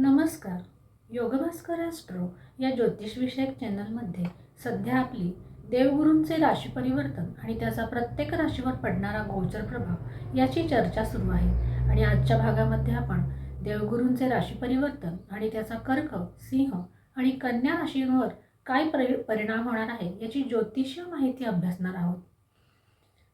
नमस्कार. योगभास्कर ॲस्ट्रो या ज्योतिषविषयक चॅनलमध्ये सध्या आपली देवगुरूंचे राशी परिवर्तन आणि त्याचा प्रत्येक राशीवर पडणारा गोचर प्रभाव याची चर्चा सुरू आहे. आणि आजच्या भागामध्ये आपण देवगुरूंचे राशी परिवर्तन आणि त्याचा कर्क सिंह आणि कन्या राशीवर काय परि परिणाम होणार आहे याची ज्योतिषीय माहिती अभ्यासणार आहोत.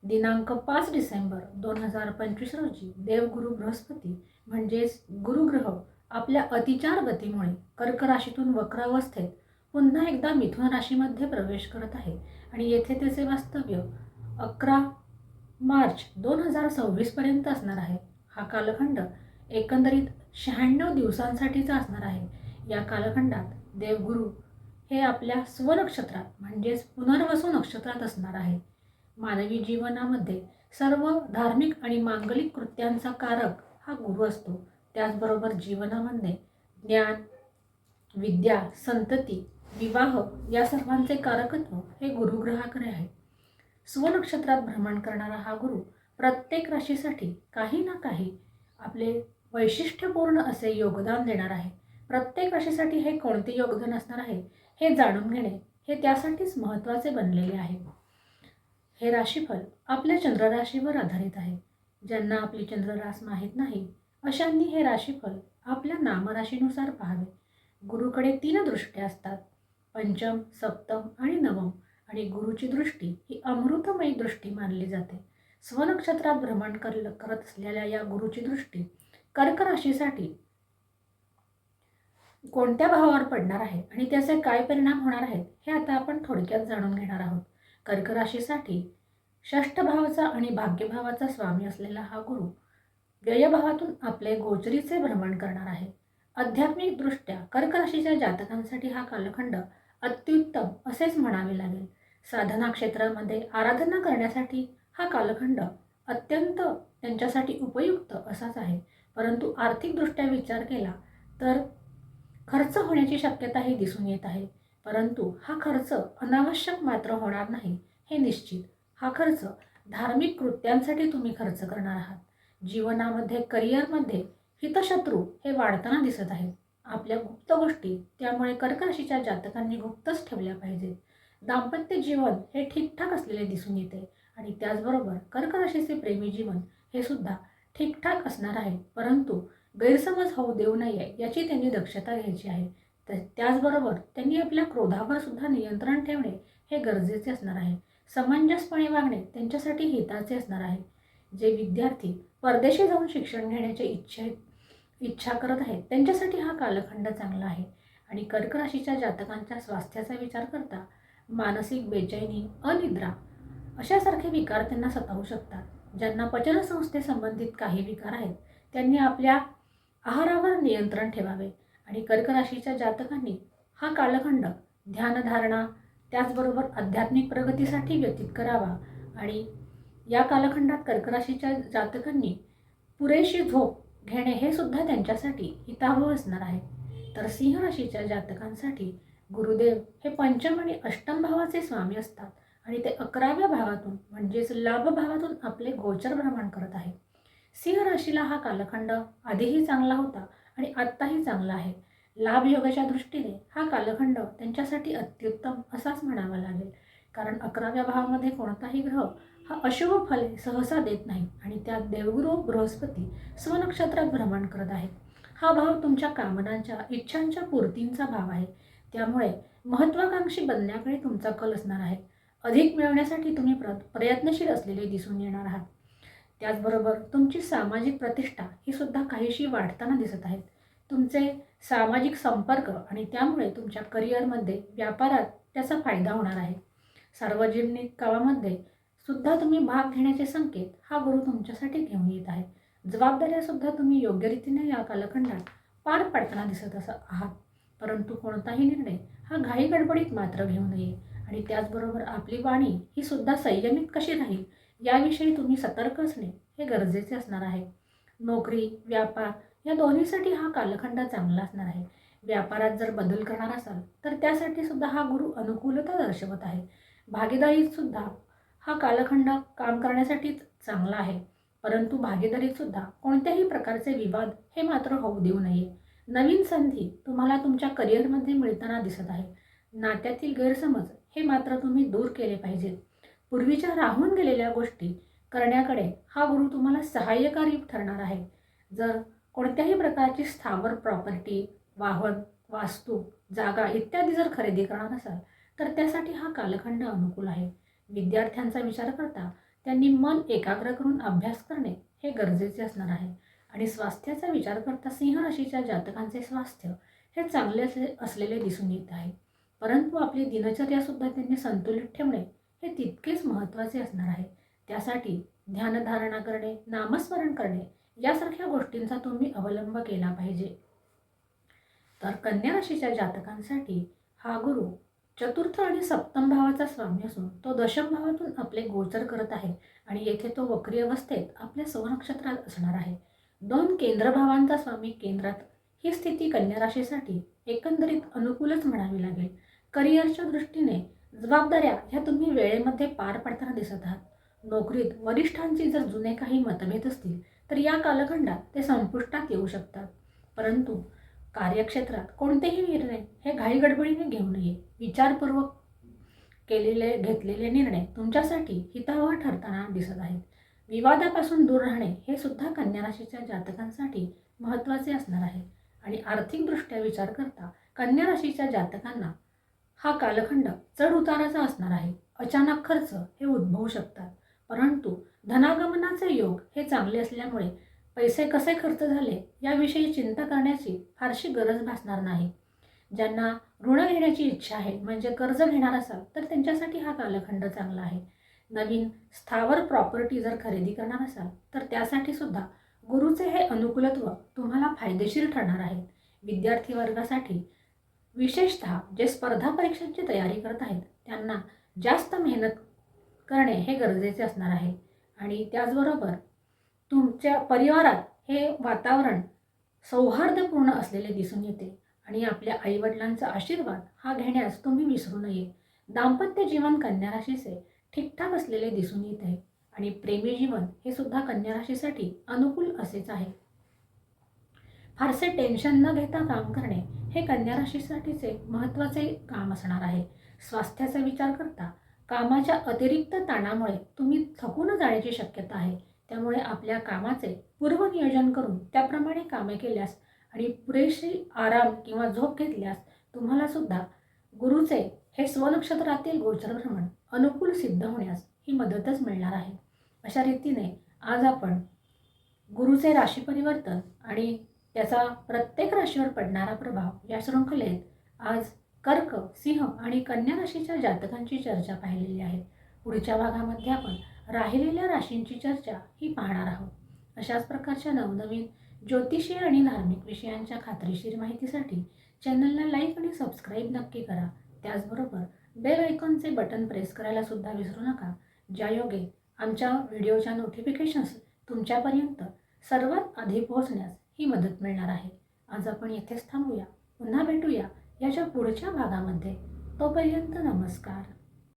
दिनांक पाच डिसेंबर दोन हजार पंचवीस रोजी देवगुरु बृहस्पती म्हणजेच गुरुग्रह आपल्या अतिचार गतीमुळे कर्क राशीतून वक्रावस्थेत पुन्हा एकदा मिथुन राशीमध्ये प्रवेश करत आहे. आणि येथे त्याचे वास्तव्य अकरा मार्च दोन हजार सव्वीसपर्यंत असणार आहे. हा कालखंड एकंदरीत शहाण्णव दिवसांसाठीचा असणार आहे. या कालखंडात देवगुरू हे आपल्या स्वनक्षत्रात म्हणजेच पुनर्वसू नक्षत्रात असणार आहे. मानवी जीवनामध्ये सर्व धार्मिक आणि मांगलिक कृत्यांचा कारक हा गुरु असतो. त्याचबरोबर जीवनामध्ये ज्ञान विद्या संतती विवाह या सर्वांचे कारकत्व हे गुरुग्रहाकडे आहे. स्वनक्षत्रात भ्रमण करणारा हा गुरु प्रत्येक राशीसाठी काही ना काही आपले वैशिष्ट्यपूर्ण असे योगदान देणार आहे. प्रत्येक राशीसाठी हे कोणते योगदान असणार आहे हे जाणून घेणे हे त्यासाठीच महत्त्वाचे बनलेले आहे. हे राशीफल आपल्या चंद्रराशीवर आधारित आहे. ज्यांना आपली चंद्ररास माहीत नाही अशांनी हे राशीफल आपल्या नामराशीनुसार पाहावे. गुरुकडे तीन दृष्ट्या असतात. पंचम सप्तम आणि नवम. आणि गुरुची दृष्टी ही अमृतमयी दृष्टी मानली जाते. स्वनक्षत्रात भ्रमण कर करत असलेल्या या गुरुची दृष्टी कर्क राशीसाठी कोणत्या भावावर पडणार आहे आणि त्याचे काय परिणाम होणार आहेत हे आता आपण थोडक्यात जाणून घेणार आहोत. कर्क राशीसाठी षष्ठ भावाचा आणि भाग्यभावाचा स्वामी असलेला हा गुरु व्ययभावातून आपले गोचरीचे भ्रमण करणार आहे. आध्यात्मिकदृष्ट्या कर्कराशीच्या जातकांसाठी हा कालखंड अत्युत्तम असेच म्हणावे लागेल. साधना क्षेत्रामध्ये आराधना करण्यासाठी हा कालखंड अत्यंत त्यांच्यासाठी उपयुक्त असाच आहे. परंतु आर्थिकदृष्ट्या विचार केला तर खर्च होण्याची शक्यताही दिसून येत आहे. परंतु हा खर्च अनावश्यक मात्र होणार नाही हे निश्चित. हा खर्च धार्मिक कृत्यांसाठी तुम्ही खर्च करणार आहात. जीवनामध्ये करिअरमध्ये हितशत्रू हे वाढताना दिसत आहेत. आपल्या गुप्त गोष्टी त्यामुळे कर्क राशीच्या जातकांनी गुप्तच ठेवल्या पाहिजेत. दाम्पत्य जीवन हे ठीकठाक असलेले दिसून येते आणि त्याचबरोबर कर्क राशीचे प्रेमी जीवन हे सुद्धा ठीकठाक असणार आहे. परंतु गैरसमज होऊ देऊ नये याची त्यांनी दक्षता घ्यायची आहे. तर त्याचबरोबर त्यांनी आपल्या क्रोधावर सुद्धा नियंत्रण ठेवणे हे गरजेचे असणार आहे. समंजसपणे वागणे त्यांच्यासाठी हिताचे असणार आहे. जे विद्यार्थी परदेशी जाऊन शिक्षण घेण्याच्या इच्छा इच्छा करत आहेत. त्यांच्यासाठी हा कालखंड चांगला आहे. आणि कर्क राशीच्या जातकांच्या स्वास्थ्याचा विचार करता मानसिक बेचैनी अनिद्रा अशासारखे विकार त्यांना सतावू शकतात. ज्यांना पचनसंस्थेसंबंधित काही विकार आहेत त्यांनी आपल्या आहारावर नियंत्रण ठेवावे. आणि कर्क राशीच्या जातकांनी हा कालखंड ध्यानधारणा त्याचबरोबर आध्यात्मिक प्रगतीसाठी व्यतीत करावा. आणि या कालखंडात कर्कराशीच्या जातकांनी पुरेशी झोप घेणे हे सुद्धा त्यांच्यासाठी हितावह असणार आहे. तर सिंह राशीच्या जातकांसाठी गुरुदेव हे पंचम आणि अष्टम भावाचे स्वामी असतात आणि ते अकराव्या भावातून म्हणजेच लाभ भावातून आपले गोचर भ्रमण करत आहे. सिंह राशीला हा कालखंड आधीही चांगला होता आणि आत्ताही चांगला आहे. लाभ योगाच्या दृष्टीने हा कालखंड त्यांच्यासाठी अत्युत्तम असाच म्हणावा लागेल. कारण अकराव्या भावामध्ये कोणताही ग्रह हा अशुभ फले सहसा देत नाही आणि त्यात देवगुरु बृहस्पती स्वनक्षत्रात भ्रमण करत आहेत. हा भाव तुमच्या कामनांच्या इच्छांच्या पूर्तींचा भाव आहे. त्यामुळे महत्त्वाकांक्षी बनण्याकडे तुमचा कल असणार आहे. अधिक मिळवण्यासाठी तुम्ही प्र प्रयत्नशील असलेले दिसून येणार आहात. त्याचबरोबर तुमची सामाजिक प्रतिष्ठा ही सुद्धा काहीशी वाढताना दिसत आहेत तुमचे सामाजिक संपर्क आणि त्यामुळे तुमच्या करिअरमध्ये व्यापारात त्याचा फायदा होणार आहे. सार्वजनिक कामामध्ये सुद्धा तुम्ही भाग घेण्याचे संकेत हा गुरु तुमच्यासाठी घेऊन येत आहे. जबाबदाऱ्यासुद्धा तुम्ही योग्य रीतीने या कालखंडात पार पाडताना दिसत असं आहात. परंतु कोणताही निर्णय हा घाई गडबडीत मात्र घेऊ नये. आणि त्याचबरोबर आपली वाणी ही सुद्धा संयमित कशी राहील याविषयी तुम्ही सतर्क असणे हे गरजेचे असणार आहे. नोकरी व्यापार या दोन्हीसाठी हा कालखंड चांगला असणार आहे. व्यापारात जर बदल करणार असाल तर त्यासाठी सुद्धा हा गुरु अनुकूलता दर्शवत आहे. भागीदारीत सुद्धा हा कालखंड काम करण्यासाठी चांगला आहे. परंतु भागीदारीतसुद्धा कोणत्याही प्रकारचे विवाद हे मात्र होऊ देऊ नये. नवीन संधी तुम्हाला तुमच्या करिअरमध्ये मिळताना दिसत आहे. नात्यातील गैरसमज हे मात्र तुम्ही दूर केले पाहिजेत. पूर्वीच्या राहून गेलेल्या गोष्टी करण्याकडे हा गुरु तुम्हाला सहाय्यकारी ठरणार आहे. जर कोणत्याही प्रकारची स्थावर प्रॉपर्टी वाहन वास्तू जागा इत्यादी जर खरेदी करणार असाल तर त्यासाठी हा कालखंड अनुकूल आहे. विद्यार्थ्यांचा विचार करता त्यांनी मन एकाग्र करून अभ्यास करणे हे गरजेचे असणार आहे. आणि स्वास्थ्याचा विचार करता सिंह राशीच्या जातकांचे स्वास्थ्य हे चांगले असलेले दिसून येत आहे. परंतु आपली दिनचर्यासुद्धा त्यांनी संतुलित ठेवणे हे तितकेच महत्त्वाचे असणार आहे. त्यासाठी ध्यानधारणा करणे नामस्मरण करणे यासारख्या गोष्टींचा तुम्ही अवलंब केला पाहिजे. तर कन्या राशीच्या जातकांसाठी हा गुरु चतुर्थ आणि सप्तम भावाचा स्वामी असून तो दशम भावातून आपले गोचर करत आहे आणि येथे तो वक्री अवस्थेत आपल्या सौनक्षत्रात असणार आहे. दोन केंद्रभावांचा स्वामी केंद्रात ही स्थिती कन्या राशीसाठी एकंदरीत अनुकूलच म्हणावी लागेल. करिअरच्या दृष्टीने जबाबदाऱ्या ह्या तुम्ही वेळेमध्ये पार पडताना दिसत आहात. नोकरीत वरिष्ठांची जर जुने काही मतभेद असतील तर या कालखंडात ते संपुष्टात येऊ शकतात. परंतु कार्यक्षेत्रात कोणतेही निर्णय हे घाईगडबडीने घेऊ नये विचारपूर्वक केलेले घेतलेले निर्णय तुमच्यासाठी हितावह ठरताना दिसत आहेत. विवादापासून दूर राहणे हे सुद्धा कन्या राशीच्या जातकांसाठी महत्त्वाचे असणार आहे. आणि आर्थिकदृष्ट्या विचार करता कन्या राशीच्या जातकांना हा कालखंड चढ उताराचा असणार आहे. अचानक खर्च हे उद्भवू शकतात. परंतु धनागमनाचे योग हे चांगले असल्यामुळे पैसे कसे खर्च झाले याविषयी चिंता करण्याची फारशी गरज भासणार नाही. ज्यांना ऋण घेण्याची इच्छा आहे म्हणजे कर्ज घेणार असाल तर त्यांच्यासाठी हा कालखंड चांगला आहे. नवीन स्थावर प्रॉपर्टी जर खरेदी करणार असाल तर त्यासाठी सुद्धा गुरुचे हे अनुकूलत्व तुम्हाला फायदेशीर ठरणार आहे. विद्यार्थी वर्गासाठी विशेषतः जे स्पर्धा परीक्षांची तयारी करत आहेत त्यांना जास्त मेहनत करणे हे गरजेचे असणार आहे. आणि त्याचबरोबर तुमच्या परिवारात हे वातावरण सौहार्दपूर्ण असलेले दिसून येते. आणि आपल्या आईवडिलांचा आशीर्वाद हा घेण्यास तुम्ही विसरू नये. दाम्पत्य जीवन कन्या राशीचे ठीकठाक असलेले दिसून येत आहे. आणि प्रेमी जीवन हे सुद्धा कन्या राशीसाठी अनुकूल असेच आहे. फारसे टेन्शन न घेता काम करणे हे कन्या राशीसाठीचे महत्त्वाचे काम असणार आहे. स्वास्थ्याचा विचार करता कामाच्या अतिरिक्त ताणामुळे तुम्ही थकून जाण्याची शक्यता आहे. त्यामुळे आपल्या कामाचे पूर्वनियोजन करून त्याप्रमाणे कामे केल्यास आणि पुरेशी आराम किंवा झोप घेतल्यास तुम्हाला सुद्धा गुरुचे हे स्वनक्षत्रातील गोचर भ्रमण अनुकूल सिद्ध होण्यास ही मदतच मिळणार आहे. अशा रीतीने आज आपण गुरुचे राशी परिवर्तन आणि त्याचा प्रत्येक राशीवर पडणारा प्रभाव या शृंखलेत आज कर्क सिंह आणि कन्या राशीच्या जातकांची चर्चा पाहिलेली आहे. पुढच्या भागामध्ये आपण राहिलेल्या राशींची चर्चा ही पाहणार आहोत. अशाच प्रकारच्या नवनवीन ज्योतिषीय आणि धार्मिक विषयांच्या खात्रीशीर माहितीसाठी चॅनलला लाईक आणि सबस्क्राईब नक्की करा. त्याचबरोबर बेल आयकॉनचे बटन प्रेस करायला सुद्धा विसरू नका. ज्यायोगे आमच्या व्हिडिओच्या नोटिफिकेशन्स तुमच्यापर्यंत सर्वात आधी पोहोचण्यास ही मदत मिळणार आहे. आज आपण येथेच थांबूया. पुन्हा भेटूया याच्या पुढच्या भागामध्ये. तोपर्यंत नमस्कार.